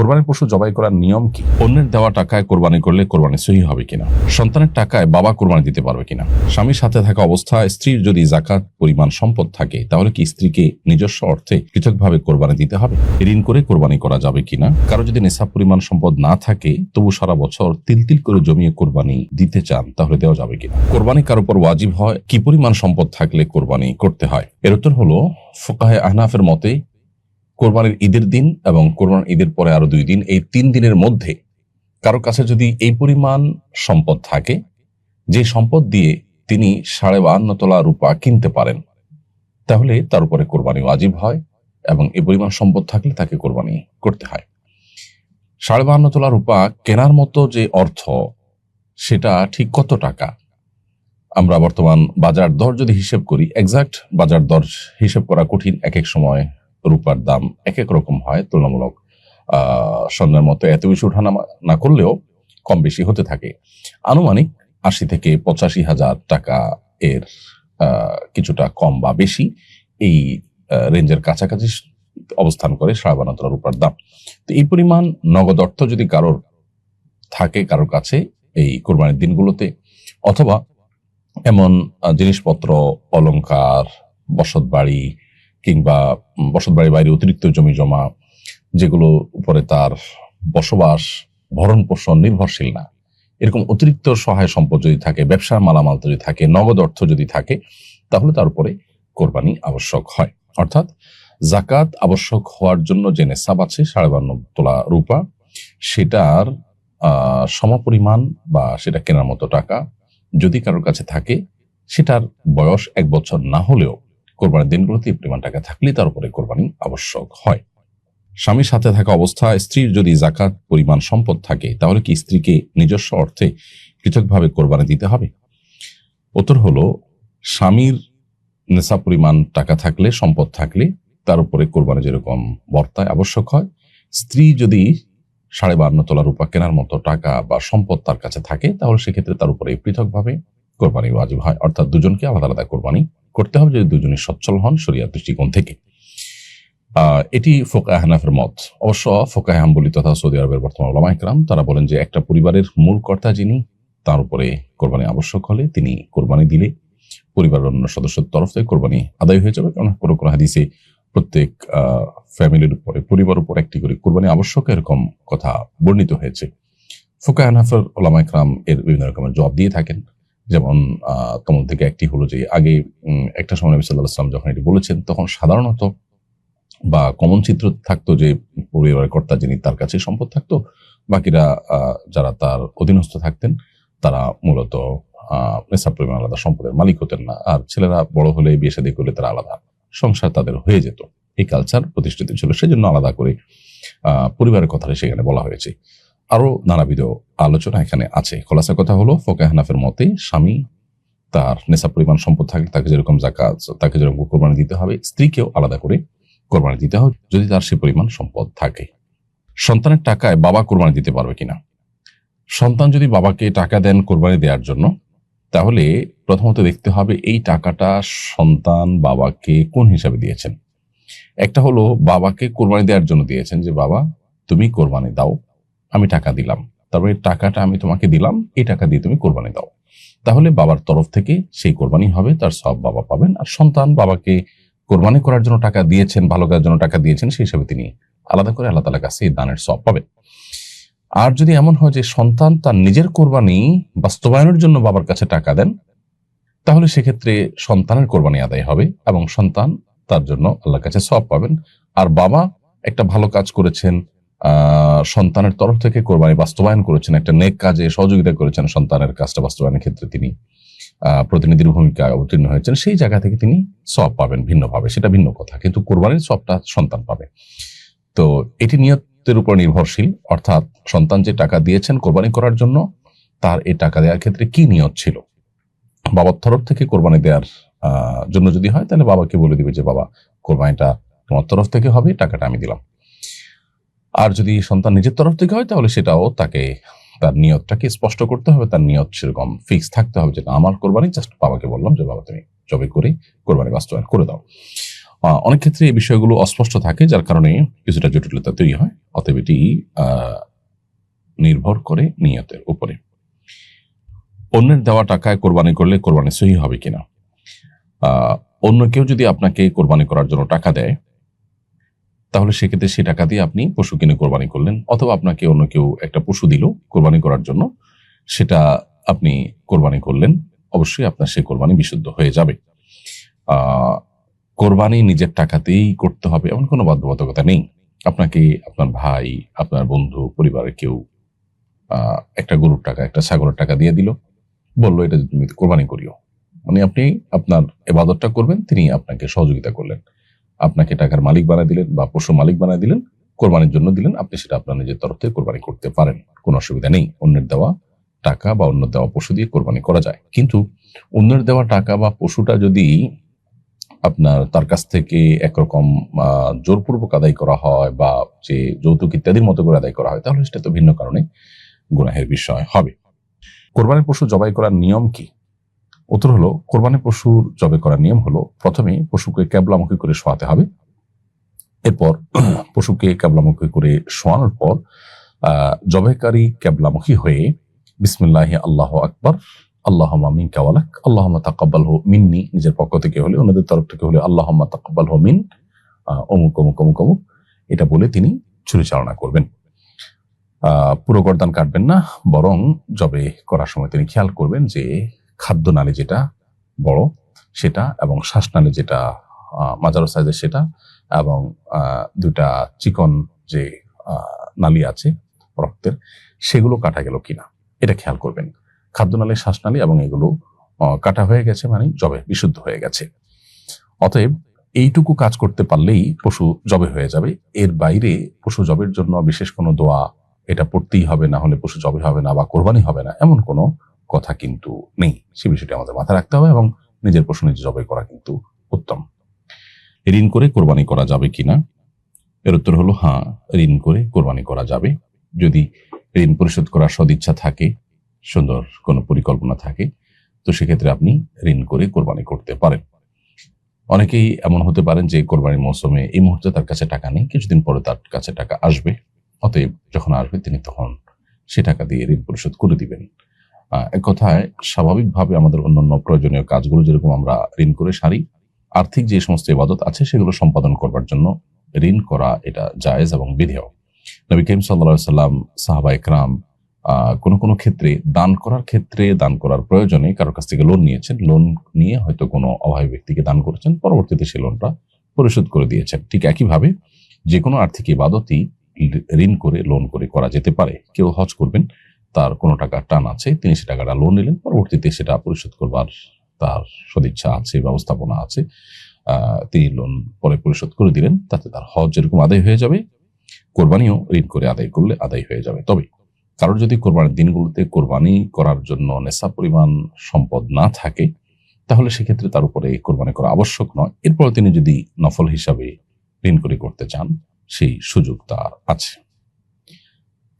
কোরবানির পশু জবাই করার নিয়ম কি? অন্যের দেওয়া টাকায় কোরবানি করলে কোরবানি সহি হবে কিনা? সন্তানের টাকায় বাবা কোরবানি দিতে পারবে কিনা? স্বামীর সাথে থাকা অবস্থায় স্ত্রীর যদি জাকাত, পরিমাণ, সম্পদ থাকে, তাহলে কি স্ত্রীকে নিজস্ব অর্থে পৃথকভাবে কোরবানি দিতে হবে? ঋণ করে কোরবানি করা যাবে কিনা? কারও যদি নেশা পরিমাণ, সম্পদ না থাকে, তবু সারা বছর তিল তিল করে জমিয়ে কোরবানি দিতে চান, তাহলে দেওয়া যাবে কিনা? কোরবানি কার উপর ওয়াজিব হয়? কি পরিমাণ সম্পদ থাকলে কোরবানি করতে হয়? এর উত্তর হলো, ফোকাহে আহনাফের মতে কোরবানির ঈদের দিন এবং কোরবানির ঈদের পরে আরও দুই দিন, এই তিন দিনের মধ্যে কারও কাছে যদি এই পরিমাণ সম্পদ থাকে, যে সম্পদ দিয়ে তিনি সাড়ে বাহান্ন তোলা রূপা কিনতে পারেন, তাহলে তার উপরে কোরবানি ওয়াজিব হয় এবং এই পরিমাণ সম্পদ থাকলে তাকে কোরবানি করতে হয়। সাড়ে বাহান্ন তোলা রূপা কেনার মতো যে অর্থ, সেটা ঠিক কত টাকা? আমরা বর্তমান বাজার দর যদি হিসেব করি এক্সাক্ট বাজার দর হিসেব করা কঠিন এক এক সময়। রূপার দাম এক এক রকম হয়, তুলনামূলক স্বর্ণের মতো এত বেশি ওঠানামা না করলেও কম বেশি হতে থাকে। আনুমানিক আশি থেকে পঁচাশি হাজার টাকা এর কিছুটা কম বা বেশি এই রেঞ্জের কাছাকাছি অবস্থান করে সাড়ে রূপার দাম। তো এই পরিমাণ নগদ অর্থ যদি কারোর থাকে, কারোর কাছে এই কোরবানির দিনগুলোতে, অথবা এমন জিনিসপত্র, অলংকার বসত বাড়ি কিংবা উম, বসত বাড়ির বাইরে অতিরিক্ত জমি জমা যেগুলো উপরে তার বসবাস ভরণ পোষণ নির্ভরশীল না। এরকম অতিরিক্ত সহায় সম্পদ যদি থাকে ব্যবসা মালামাল যদি থাকে নগদ অর্থ যদি থাকে তাহলে তার উপরে কোরবানি আবশ্যক হয়। অর্থাৎ জাকাত আবশ্যক হওয়ার জন্য যে নেশাব আছে সাড়ে বান্ন তোলা রূপা সেটার সমপরিমাণ বা সেটা কেনার মতো টাকা যদি কারোর কাছে থাকে সেটার বয়স এক বছর না হলেও কোরবানির দিনগুলোতে এই পরিমাণ টাকা থাকলে তার উপরে কোরবানি আবশ্যক হয়। স্বামীর সাথে থাকা অবস্থায় স্ত্রীর যদি জাকাত, পরিমাণ, সম্পদ থাকে, তাহলে কি স্ত্রীকে নিজস্ব অর্থে পৃথকভাবে কোরবানি দিতে হবে? উত্তর হলো, স্বামীর নেশা, পরিমাণ, টাকা থাকলে, সম্পদ থাকলে তার উপরে কোরবানি যেরকম বর্তায় আবশ্যক হয়, স্ত্রী যদি সাড়ে বান্ন তোলা রূপা কেনার মতো টাকা বা সম্পদ তার কাছে থাকে, তাহলে সেক্ষেত্রে তার উপরে পৃথকভাবে কোরবানি ওয়াজিব হয়। অর্থাৎ দুজনকে আলাদা আলাদা কোরবানি করতে হবে যদি দুজনে সচ্ছল হন শরিয়ার দৃষ্টিকোণ থেকে। এটি ফোকা হানাফের মত। অবশ্য ফোকা হাম্বলি তথা সৌদি আরবের বর্তমান ওলামা ইকরাম তারা বলেন যে একটা পরিবারের মূল কর্তা যিনি, তার উপরে কোরবানি আবশ্যক হলে তিনি কোরবানি দিলে পরিবারের অন্য সদস্যের তরফ থেকে কোরবানি আদায় হয়ে যাবে। কারণ কোনো কোনো হাদিসে প্রত্যেক ফ্যামিলির উপরে, পরিবার উপর একটি করে কোরবানি আবশ্যক এরকম কথা বর্ণিত হয়েছে। ফোকা হানাফের ওলামা ইকরাম এর বিভিন্ন রকমের জবাব দিয়ে থাকেন। যেমন তোমার থেকে একটি হলো যে, আগে একটা সময় নবী সাল্লাহ যখন এটি বলেছেন, তখন সাধারণত বা কমন চিত্র থাকতো যে, পরিবারের কর্তা যিনি তার কাছে সম্পদ থাকতো, বাকিরা যারা তার অধীনস্থ থাকতেন, তারা মূলত নেশাব পরিমাণ আলাদা, সম্পদের মালিক হতেন না। আর ছেলেরা বড় হলে বিয়ে শাদী করলে তারা আলাদা। সংসার তাদের হয়ে যেত। এই কালচার প্রতিষ্ঠিত ছিল। সেজন্য আলাদা করে পরিবারের কথাটা সেখানে বলা হয়েছে। আরও নানাবিধ আলোচনা এখানে আছে। খোলাসা কথা হলো ফোকা হানাফের মতে স্বামী তার নেশা পরিমাণ সম্পদ থাকলে তাকে যেরকম জাকাত তাকে যেরকম কোরবানি দিতে হবে, স্ত্রীকেও আলাদা করে কোরবানি দিতে হবে যদি তার সে পরিমাণ সম্পদ থাকে। সন্তানের টাকায় বাবা কোরবানি দিতে পারবে কিনা? সন্তান যদি বাবাকে টাকা দেন কোরবানি দেওয়ার জন্য, তাহলে প্রথমত দেখতে হবে এই টাকাটা সন্তান বাবাকে কোন হিসাবে দিয়েছেন? একটা হলো বাবাকে কোরবানি দেওয়ার জন্য দিয়েছেন যে, বাবা, তুমি কোরবানি দাও। আমি টাকা দিলাম। তারপরে টাকাটা আমি তোমাকে দিলাম, এই টাকা দিয়ে তুমি কোরবানি দাও। তাহলে বাবার তরফ থেকে সেই কোরবানি হবে, তার সব বাবা পাবেন। আর সন্তান বাবাকে কোরবানি করার জন্য টাকা দিয়েছেন, ভালো কাজের জন্য টাকা দিয়েছেন, সেই হিসাবে তিনি আলাদা করে আল্লাহ তালার কাছে এই দানের সব পাবেন। আর যদি এমন হয় যে সন্তান তার নিজের কোরবানি বাস্তবায়নের জন্য বাবার কাছে টাকা দেন, তাহলে সেক্ষেত্রে সন্তানের কোরবানি আদায় হবে এবং সন্তান তার জন্য আল্লাহর কাছে সব পাবেন। আর বাবা একটা ভালো কাজ করেছেন সন্তানের তরফ থেকে কোরবানি বাস্তবায়ন করেছেন, একটা নেক কাজে সহযোগিতা করেছেন সন্তানের কাজটা বাস্তবায়নের ক্ষেত্রে তিনি প্রতিনিধির ভূমিকা অবতীর্ণ হয়েছেন। সেই জায়গা থেকে তিনি সব পাবেন ভিন্নভাবে, সেটা ভিন্ন কথা। কিন্তু কোরবানির সবটা সন্তান পাবে। তো এটি নিয়তের উপর নির্ভরশীল, অর্থাৎ সন্তান যে টাকা দিয়েছেন কোরবানি করার জন্য, তার এই টাকা দেওয়ার ক্ষেত্রে কি নিয়ত ছিল? বাবার তরফ থেকে কোরবানি দেওয়ার জন্য যদি হয়, তাহলে বাবাকে বলে দিবে যে, বাবা, কোরবানিটা তোমার তরফ থেকে হবে, টাকাটা আমি দিলাম। আর যদি সন্তান নিজের তরফ থেকে হয় তাহলে সেটাও তাকে তার নিয়তটাকে স্পষ্ট করতে হবে তার নিয়ত সেরকম ফিক্স থাকতে হবে যে না, আমার কোরবানি জাস্ট বাবাকে বললাম যে বাবা তুমি জবে করে কোরবানি বাস্তবায়ন করে দাও। অনেক ক্ষেত্রে এই বিষয়গুলো অস্পষ্ট থাকে যার কারণে কিছুটা জটিলতা তৈরি হয় অতএব এটি নির্ভর করে নিয়তের উপরে। অন্যের দেওয়া টাকায় কোরবানি করলে কোরবানি সহি হবে কিনা? অন্য কেউ যদি আপনাকে কোরবানি করার জন্য টাকা দেয় তাহলে সেক্ষেত্রে সেই টাকা দিয়ে আপনি পশু কিনে কোরবানি করলেন অথবা আপনাকে অন্য কেউ একটা পশু দিল কোরবানি করার জন্য, সেটা আপনি কোরবানি করলেন, অবশ্যই আপনার সেই কোরবানি বিশুদ্ধ হয়ে যাবে। কোরবানি নিজের টাকাতেই করতে হবে এমন কোনো বাধ্যবাধকতা নেই। আপনাকে আপনার ভাই, আপনার বন্ধু, পরিবারের কেউ একটা গরুর টাকা, একটা ছাগলের টাকা দিয়ে দিল, বলল, এটা তুমি কোরবানি করিও। মানে আপনি আপনার এবাদতটা করবেন, তিনি আপনাকে সহযোগিতা করলেন। আপনাকে টাকার মালিক বানায় দিলেন বা পশু মালিক বানায় দিলেন, কোরবানির জন্য দিলেন, আপনি সেটা আপনার নিজের তরফ থেকে কোরবানি করতে পারেন। কোনো অসুবিধা নেই, অন্যের দেওয়া টাকা বা অন্য দেওয়া পশু দিয়ে কোরবানি করা যায়। কিন্তু অন্যের দেওয়া টাকা বা পশুটা যদি আপনার তার কাছ থেকে একরকম জোরপূর্বক আদায় করা হয় বা যে যৌতুক ইত্যাদির মতো করে আদায় করা হয়, তাহলে সেটা তো ভিন্ন কারণে গুনাহের বিষয় হবে। কোরবানির পশু জবাই করার নিয়ম কি? উত্তর হলো কোরবানি পশুর জবে করার নিয়ম হলো প্রথমে পশুকে ক্যাবলামুখী করে শোয়াতে হবে। এরপর পশুকে ক্যাবলামুখী করে শোয়ানোর পর আহ, জবাইকারী ক্যাবলামুখী হয়ে বিসমিল্লাহ আল্লাহ আকবর আল্লাহ মিন কাওয়ালাক আল্লাহ তাকাব্বাল হো মিন্নি নিজের পক্ষ থেকে হলে অন্যদের তরফ থেকে হলে আল্লাহ তাকাব্বাল হো মিন অমুক অমুক অমুক অমুক এটা বলে তিনি ছুরি চালনা করবেন। পুরো গর্দান কাটবেন না বরং জবে করার সময় তিনি খেয়াল করবেন যে খাদ্য নালী যেটা বড়, সেটা এবং শ্বাসনালী যেটা মাঝারো সাইজের সেটা এবং দুটা চিকন যে নালী আছে রক্তের, সেগুলো কাটা গেল কিনা, এটা খেয়াল করবেন। খাদ্যনালী, শ্বাসনালী এবং এগুলো কাটা হয়ে গেছে মানে জবে, বিশুদ্ধ হয়ে গেছে। অতএব এইটুকু কাজ করতে পারলেই পশু জবে হয়ে যাবে। এর বাইরে পশু জবের জন্য বিশেষ কোনো দোয়া এটা পড়তেই হবে, না হলে পশু জবে হবে না বা কোরবানি হবে না, এমন কোনো কথা কিন্তু নেই। সে বিষয়টি আমাদের মাথায় রাখতে হবে এবং নিজের পশু নিজে জবাই করা কিন্তু উত্তম। ঋণ করে কোরবানি করা যাবে কিনা? এর উত্তর হলো হ্যাঁ ঋণ করে কোরবানি করা যাবে। যদি ঋণ পরিশোধ করার সদিচ্ছা থাকে, সুন্দর কোনো পরিকল্পনা থাকে, তো সেক্ষেত্রে আপনি ঋণ করে কোরবানি করতে পারেন। অনেকেই এমন হতে পারেন যে কোরবানির মৌসুমে এই মুহূর্তে তার কাছে টাকা নেই, কিছুদিন পরে তার কাছে টাকা আসবে। অতএব যখন আসবে, তিনি তখন সে টাকা দিয়ে ঋণ পরিশোধ করে দিবেন। এক কথায় স্বাভাবিকভাবে আমাদের অন্যান্য প্রয়োজনীয় কাজগুলো যেরকম আমরা ঋণ করে সারি, আর্থিক যে সমস্ত ইবাদত আছে সেগুলো সম্পাদন করবার জন্য ঋণ করা এটা জায়েজ এবং বিধেয়। নবী করিম সাল্লা সাল্লাম সাহাবা ইকরাম কোনো কোনো ক্ষেত্রে দান করার ক্ষেত্রে দান করার প্রয়োজনে কারোর কাছ থেকে লোন নিয়েছেন, লোন নিয়ে হয়তো কোনো অভাবী ব্যক্তিকে দান করেছেন, পরবর্তীতে সেই লোনটা পরিশোধ করে দিয়েছেন। ঠিক একইভাবে যে কোনো আর্থিক ইবাদতই ঋণ করে, লোন করে করা যেতে পারে। কেউ হজ করবেন তার কোনো টাকা টান আছে, তিনি সে টাকাটা লোন নিলেন, পরবর্তীতে সেটা পরিশোধ করবার তার সদিচ্ছা আছে, ব্যবস্থাপনা আছে তিনি লোন পরে পরিশোধ করে দিলেন, তাতে তার হজ যেরকম আদায় হয়ে যাবে, কোরবানিও ঋণ করে আদায় করলে আদায় হয়ে যাবে। তবে কারোর যদি কোরবানির দিনগুলোতে কোরবানি করার জন্য নেশা পরিমাণ সম্পদ না থাকে, তাহলে সেক্ষেত্রে তার উপরে কোরবানি করা আবশ্যক নয়। এরপর তিনি যদি নফল হিসাবে ঋণ করে করতে চান, সেই সুযোগ তার আছে।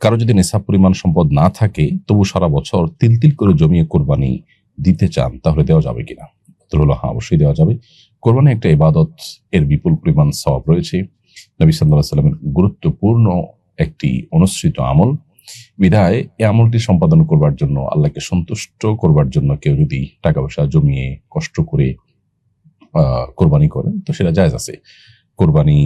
কারও যদি নেশা পরিমাণ সম্পদ না থাকে, তবু সারা বছর তিল তিল করে জমিয়ে কোরবানি দিতে চান, তাহলে দেওয়া যাবে কিনা? উত্তর হলো হ্যাঁ অবশ্যই দেওয়া যাবে। কোরবানি একটা ইবাদত, এর বিপুল পরিমাণ সওয়াব রয়েছে। নবী সাল্লাহ সাল্লামের গুরুত্বপূর্ণ একটি অনুসৃত আমল। বিধায় এই আমলটি সম্পাদন করবার জন্য, আল্লাহকে সন্তুষ্ট করবার জন্য কেউ যদি টাকা পয়সা জমিয়ে কষ্ট করে কোরবানি করেন, তো সেটা জায়জ আছে। কোরবানি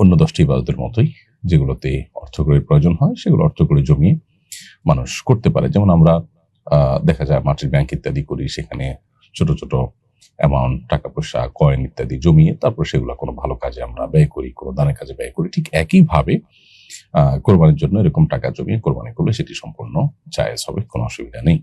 অন্য দশটি ইবাদতের মতোই। যেগুলোতে অর্থকরীর প্রয়োজন হয়, সেগুলো অর্থকরী জমিয়ে মানুষ করতে পারে। যেমন আমরা দেখা যায় মাটির ব্যাংক ইত্যাদি করি, সেখানে ছোট ছোট অ্যামাউন্ট টাকা পয়সা কয়েন ইত্যাদি জমিয়ে তারপর সেগুলো কোনো ভালো কাজে আমরা ব্যয় করি, কোনো দানের কাজে ব্যয় করি। ঠিক একইভাবে, আহ, কোরবানির জন্য এরকম টাকা জমিয়ে কোরবানি করলে সেটি সম্পূর্ণ জায়েজ হবে, কোনো অসুবিধা নেই।